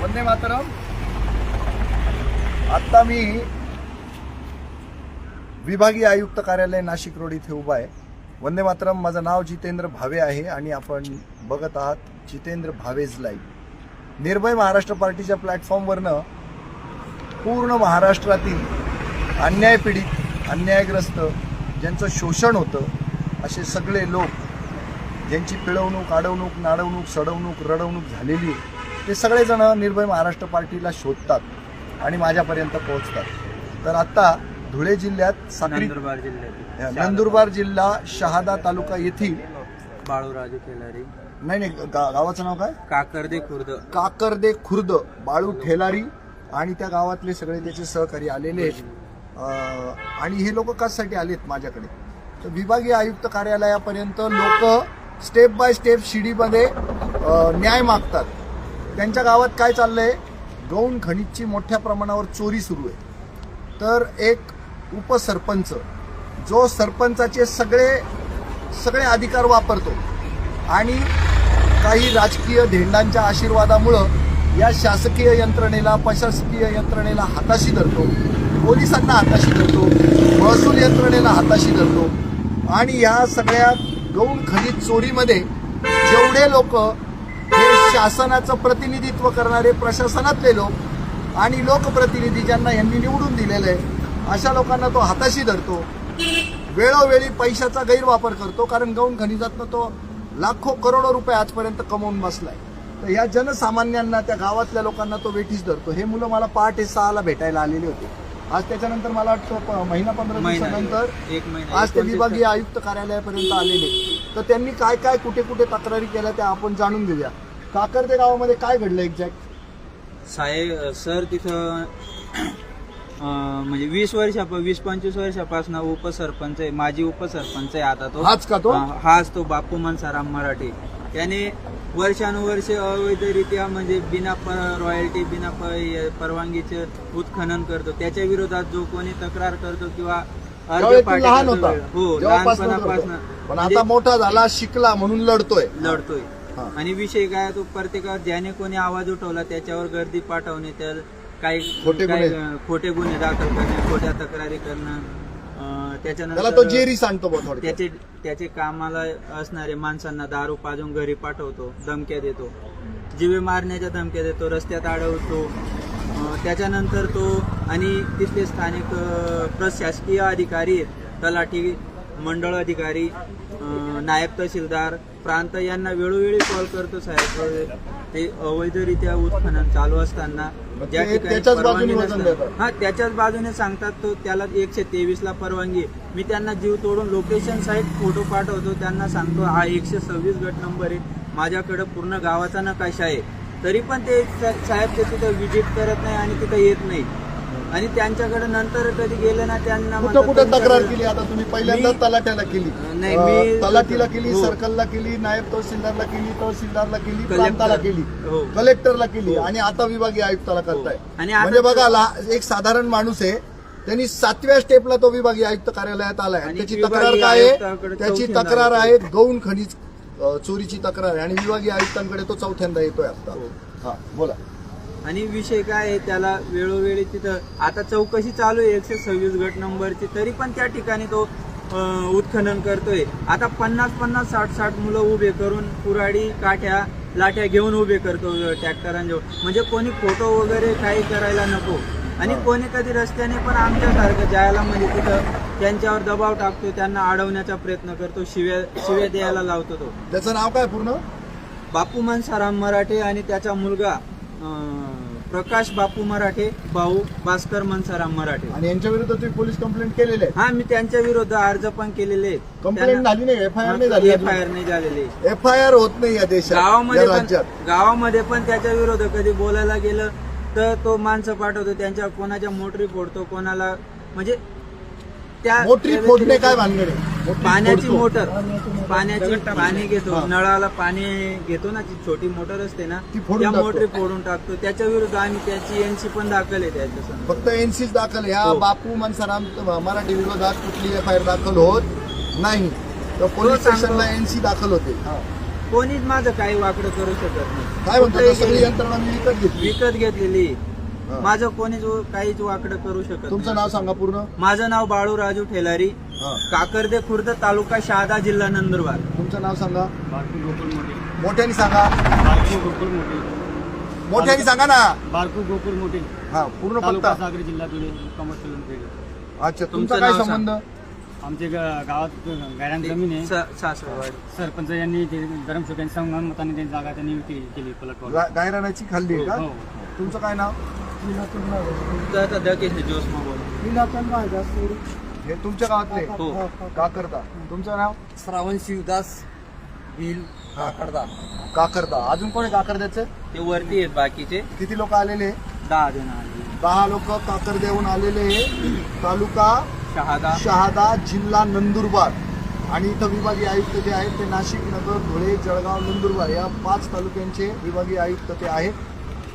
वंदे मातरम. आता मी विभागीय आयुक्त कार्यालय नाशिक रोड इथे उभा आहे. वंदे मातरम माझं नाव जितेंद्र भावे आहे आणि आपण बघत आहात जितेंद्र भावेज लाईव्ह. निर्भय महाराष्ट्र पार्टीच्या प्लॅटफॉर्मवरनं पूर्ण महाराष्ट्रातील अन्याय पीडित अन्यायग्रस्त ज्यांचं शोषण होतं असे सगळे लोक ज्यांची पिळवणूक अडवणूक नाडवणूक सडवणूक रडवणूक झालेली आहे ते सगळेजण निर्भय महाराष्ट्र पार्टीला शोधतात आणि माझ्यापर्यंत पोहोचतात. तर आता धुळे जिल्ह्यात साक्री नंदुरबार जिल्हा शहादा तालुका येथील बाळूराजू खेलारी. नाही नाही गा- गावाचं नाव काय? काकर्दे खुर्द. काकर्दे खुर्द बाळू ठेलारी आणि त्या गावातले सगळे त्याचे सहकारी आलेले आहेत. आणि हे लोक कशासाठी आलेत माझ्याकडे? तर विभागीय आयुक्त कार्यालयापर्यंत लोक स्टेप बाय स्टेप शिडीमध्ये न्याय मागतात. त्यांच्या गावात काय चाललं आहे गौण खनिजची मोठ्या प्रमाणावर चोरी सुरू आहे. तर एक उपसरपंच जो सरपंचाचे सगळे सगळे अधिकार वापरतो आणि काही राजकीय धेंडांच्या आशीर्वादामुळं या शासकीय यंत्रणेला प्रशासकीय यंत्रणेला हाताशी धरतो. पोलिसांना हाताशी धरतो महसूल यंत्रणेला हाताशी धरतो. आणि या सगळ्या गौण खनिज चोरीमध्ये जेवढे लोक हे शासनाचं प्रतिनिधित्व करणारे प्रशासनातले लोक आणि लोकप्रतिनिधी ज्यांना यांनी निवडून दिलेलं आहे अशा लोकांना तो हाताशी धरतो. वेळोवेळी पैशाचा गैरवापर करतो कारण गौण खनिजातनं तो लाखो करोडो रुपये आजपर्यंत कमवून बसलाय. तर या जनसामान्यांना त्या गावातल्या लोकांना तो वेठीस धरतो. हे मुलं मला पहाटे सहाला भेटायला आलेले होते. आज त्याच्यानंतर मला वाटतं महिना पंधरा दिवसानंतर एक महिना आज ते विभागीय आयुक्त कार्यालयापर्यंत आलेले. तर त्यांनी काय काय कुठे कुठे तक्रारी केल्या त्या आपण जाणून घेऊया. काकर्दे गावामध्ये काय घडलं एक्झॅक्ट साहेब सर तिथं म्हणजे वीस वर्षा वीस पंचवीस वर्षापासून उपसरपंच आहे माजी उपसरपंच आहे आता तो. हाच का तो? हाच तो बापू मनसाराम मराठे. त्याने वर्षानुवर्ष अवैधरित्या म्हणजे बिना प- रॉयल्टी बिना परवानगीचे उत्खनन करतो त्याच्या विरोधात जो कोणी तक्रार करतो किंवा अर्ज लहान होता हो लहानपणापासून. पण आता मोठा झाला शिकला म्हणून लढतोय लढतोय. आणि विषय काय तो प्रत्येकावर ज्याने कोणी आवाज उठवला त्याच्यावर गर्दी पाठवणे तर काही खोटे गुन्हे. दाखल करणे खोट्या तक्रारी करणं त्याला तो त्याच्यानंतर जेरी सांगतो त्याचे त्याचे कामाला असणारे माणसांना दारू पाजून घरी पाठवतो धमक्या देतो. जीवे मारण्याच्या धमक्या देतो रस्त्यात अडवतो त्याच्यानंतर तो आणि तिथले स्थानिक प्रशासकीय अधिकारी तलाठी मंडळ अधिकारी नायब तहसीलदार प्रांत यांना वेळोवेळी कॉल करतो साहेब. ते अवैधरित्या उत्खनन चालू असताना ज्या ठिकाणी त्याच्याच परवानगी. हा त्याच्याच बाजूने सांगतात तो त्याला एकशे तेवीस ला परवानगी. मी त्यांना जीव तोडून लोकेशन साईट फोटो पाठवतो. त्यांना सांगतो हा एकशे सव्वीस गट नंबर आहे. माझ्याकडे पूर्ण गावाचा नकाशा आहे. तरी पण ते साहेब ते तिथं विजिट करत नाही आणि तिथं येत नाही. आणि त्यांच्याकडे नंतर कधी गेले ना त्यांना कुठं म्हणतात, कुठं तक्रार तुमच्याकडे- केली आता तुम्ही पहिल्यांदा मी- तलाट्याला केली नाही, अं, मी- तलाठीला केली हो. सर्कलला केली नायब तहसीलदारला केली तहसीलदारला केली कलेक्टर. प्रांताला केली हो. कलेक्टरला केली हो. आणि आता विभागीय आयुक्ताला करताय आणि आता- म्हणजे बघा ला- एक साधारण माणूस आहे त्यांनी सातव्या स्टेपला तो विभागीय आयुक्त कार्यालयात आलाय आणि आणि त्याची विभागीय तक्रार काय आहे आयुक्ताकडे त्याची चौथ्यांदा तक्रार. आहे गौण खनिज अं, चोरीची तक्रार आहे आणि विभागीय आयुक्तांकडे तो चौथ्यांदा येतोय आता हो. हा बोला आणि विषय काय आहे त्याला वेळोवेळी तिथं आता चौकशी चालू आहे एकशे सव्वीस गट नंबरची तरी पण त्या ठिकाणी तो उत्खनन करतोय. आता पन्नास पन्नास साठ साठ मुलं उभे करून कुराडी काठ्या लाठ्या घेऊन उभे करतो ट्रॅक्टरांजवळ. म्हणजे कोणी फोटो वगैरे काही करायला नको. आणि कोणी कधी रस्त्याने पण आमच्यासारखं जायला म्हणजे तिथं त्यांच्यावर दबाव टाकतो त्यांना अडवण्याचा प्रयत्न करतो शिव्या शिव्या द्यायला लावतो तो. त्याचं नाव काय पूर्ण? बापू मनसाराम मराठे आणि त्याचा मुलगा प्रकाश बापू मराठे भाऊ भास्कर मनसाराम मराठे. आणि यांच्या विरुद्ध तुम्ही पोलीस कंप्लेंट केलेले आहे हा मी त्यांच्या विरुद्ध अर्ज पण केलेले आहेत. कंप्लेंट त्यांना- झाली नाही एफ आय आर नाही झाली एफ आय आर नाही झालेले. एफ आय आर होत नाही या देशात गावामध्ये पण गावामध्ये पण त्याच्या विरोध कधी बोलायला गेलं तर तो माणसं पाठवतो त्यांच्या कोणाच्या मोटरी फोडतो कोणाला म्हणजे त्या मोटरी फोडणे काय भानगड आहे? पाण्याची. मोटर पाण्याची पाणी घेतो. नळाला पाणी घेतो ना ती छोटी मोटर असते ना त्या. मोटरी फोडून टाकतो त्याच्या विरुद्ध आम्ही त्याची एनसी पण दाखल आहे त्याच्या. फक्त एनसीच दाखल ह्या हो. बापू मनसराम मराठी विरोधात कुठली एफ आय आर दाखल होत नाही तर पोलीस. स्टेशनला एनसी दाखल होते हा. कोणीच माझं काही वाकडं करू शकत नाही काय म्हणतो सगळी. यंत्रणा मी विकत घेतली विकत घेतलेली. माझं कोणीच काहीच वाकडं करू शकत तुमचं. नाव सांगा पूर्ण माझं नाव बाळू राजू ठेलारी. काकर्दे खुर्द तालुका शहादा जिल्हा नंदुरबार. तुमचं नाव सांगा. बारकू गोकुळ मोठी. मोठ्याने सांगा. बारकू गोकुळ मोठी. मोठ्याने सांगा ना. बारकू गोकुळ मोठी. हा पूर्ण तालुका पत्ता सागरी जिल्हा धुळे कमर्शियल अच्छा तुमचा तुमचं काय नाव संबंध? आमचे ग- गावात गायरान जमीन आहे. स- सरपंच यांनी ते धरमशोक यांच्या संगमताने त्यांची जागा त्यांनी विक्री केली पलटवाड गा- गायरानाची खाल्ली आहे का? हो तुमचं काय नाव? तुमचं आता दकेश जोशमा बोला. हे तुमच्या गावातले? हो का करता तुमचं नाव? श्रावण शिवदास भील हा. काकरदा. अजून कोणी काकरद्याचे? ते वरती आहेत बाकीचे. किती लोक आलेले? दहा जण आले दहा लोक काकरदेहून आलेले तालुका शहादा. शहादा जिल्हा नंदुरबार. आणि इथं विभागीय आयुक्त जे आहेत ते नाशिक नगर धुळे जळगाव नंदुरबार या पाच तालुक्यांचे विभागीय आयुक्त ते आहेत.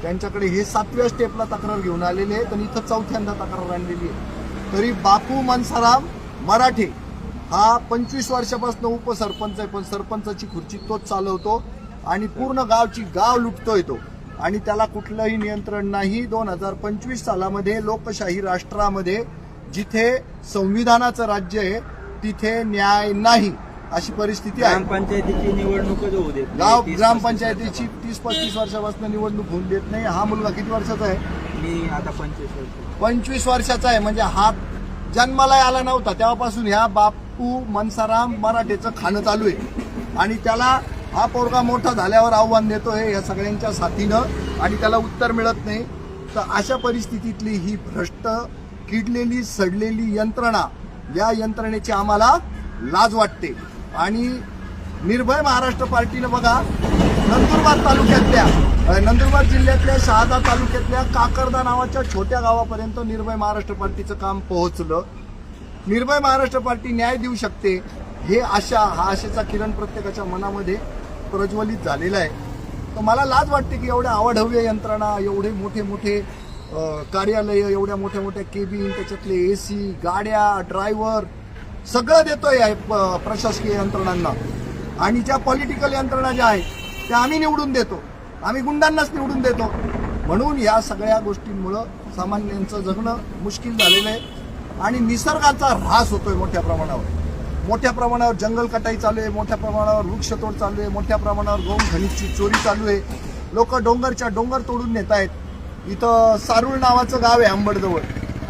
त्यांच्याकडे हे सातव्या स्टेपला तक्रार घेऊन आलेले आहेत आणि इथं चौथ्यांदा तक्रार आणलेली आहे. तरी बापू मनसाराम मराठे. हा पंचवीस वर्षापासून उपसरपंच आहे पण सरपंचाची खुर्ची तोच चालवतो आणि पूर्ण गावची गाव लुटतोय तो. आणि त्याला कुठलंही नियंत्रण नाही. दोन हजार पंचवीस सालामध्ये लोकशाही राष्ट्रामध्ये जिथे संविधानाचं राज्य आहे तिथे न्याय नाही अशी परिस्थिती आहे. ग्रामपंचायतीची निवडणूकच होऊ देत. गाव ग्रामपंचायतीची तीस पस्तीस वर्षापासून निवडणूक होऊन देत नाही. हा मुलगा किती वर्षाचा आहे? मी आता पंचवीस वर्ष. पंचवीस वर्षाचा आहे. म्हणजे हा जन्माला आला नव्हता. तेव्हापासून ह्या बापू मनसाराम मराठेचं खाणं चालू आहे. आणि त्याला हा पोरगा मोठा झाल्यावर आव्हान देतोय या सगळ्यांच्या साथीनं. आणि त्याला उत्तर मिळत नाही. तर अशा परिस्थितीतली ही भ्रष्ट किडलेली सडलेली यंत्रणा या यंत्रणेची आम्हाला लाज वाटते. आणि निर्भय महाराष्ट्र पार्टीनं बघा नंदुरबार तालुक्यातल्या नंदुरबार जिल्ह्यातल्या शहादा तालुक्यातल्या काकरदा नावाच्या छोट्या गावापर्यंत निर्भय महाराष्ट्र पार्टीचं काम पोहोचलं. निर्भय महाराष्ट्र पार्टी न्याय देऊ शकते हे आशा हा आशेचा किरण प्रत्येकाच्या मनामध्ये प्रज्वलित झालेला आहे. तर मला लाज वाटते की एवढ्या आवडव्य यंत्रणा एवढे मोठे मोठे कार्यालय एवढ्या मोठ्या मोठ्या केबिन त्याच्यातले ए सी गाड्या ड्रायव्हर सगळं देतोय या प- प्रशासकीय यंत्रणांना. आणि ज्या पॉलिटिकल यंत्रणा ज्या आहेत त्या आम्ही निवडून देतो. आम्ही गुंडांनाच निवडून देतो. म्हणून या सगळ्या गोष्टींमुळं सामान्यांचं जगणं मुश्किल झालेलं आहे. आणि निसर्गाचा ऱ्हास होतोय मोठ्या प्रमाणावर. मोठ्या प्रमाणावर जंगल कटाई चालू आहे मोठ्या प्रमाणावर वृक्षतोड चालू आहे मोठ्या प्रमाणावर गहू खनिजची चोरी चालू आहे. लोक डोंगरच्या डोंगर तोडून नेत आहेत. इथं सारूळ नावाचं गाव आहे आंबडजवळ.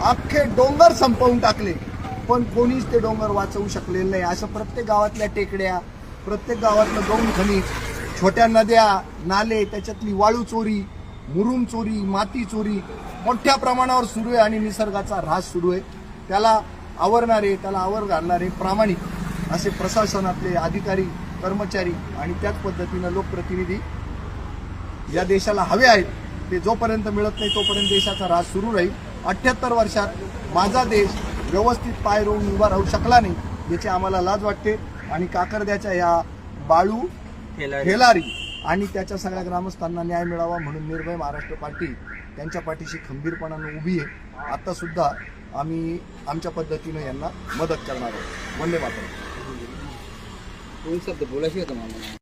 अख्खे डोंगर संपवून टाकले. पण कोणीच ते डोंगर वाचवू शकलेलं नाही. असं प्रत्येक गावातल्या टेकड्या प्रत्येक गावातलं गौण खनिज छोट्या नद्या नाले त्याच्यातली वाळू चोरी मुरुम चोरी माती चोरी मोठ्या प्रमाणावर सुरू आहे आणि निसर्गाचा ऱ्हास सुरू आहे. त्याला आवरणारे त्याला आवर घालणारे प्रामाणिक असे प्रशासनातले अधिकारी कर्मचारी आणि त्याच पद्धतीनं लोकप्रतिनिधी या देशाला हवे आहेत. ते जोपर्यंत मिळत नाही तोपर्यंत देशाचा राज सुरू राहील. अठ्ठ्याहत्तर वर्षात माझा देश व्यवस्थित पाय रोवून उभा राहू शकला नाही याची आम्हाला लाज वाटते. आणि काकरद्याच्या या बाळू हेलारी आणि त्याच्या सगळ्या ग्रामस्थांना न्याय मिळावा म्हणून निर्भय महाराष्ट्र पार्टी त्यांच्या पाठीशी खंबीरपणानं उभी आहे. आता सुद्धा आम्ही आमच्या पद्धतीनं यांना मदत करणार आहोत. वंदे मातरम. बोलायचे होतं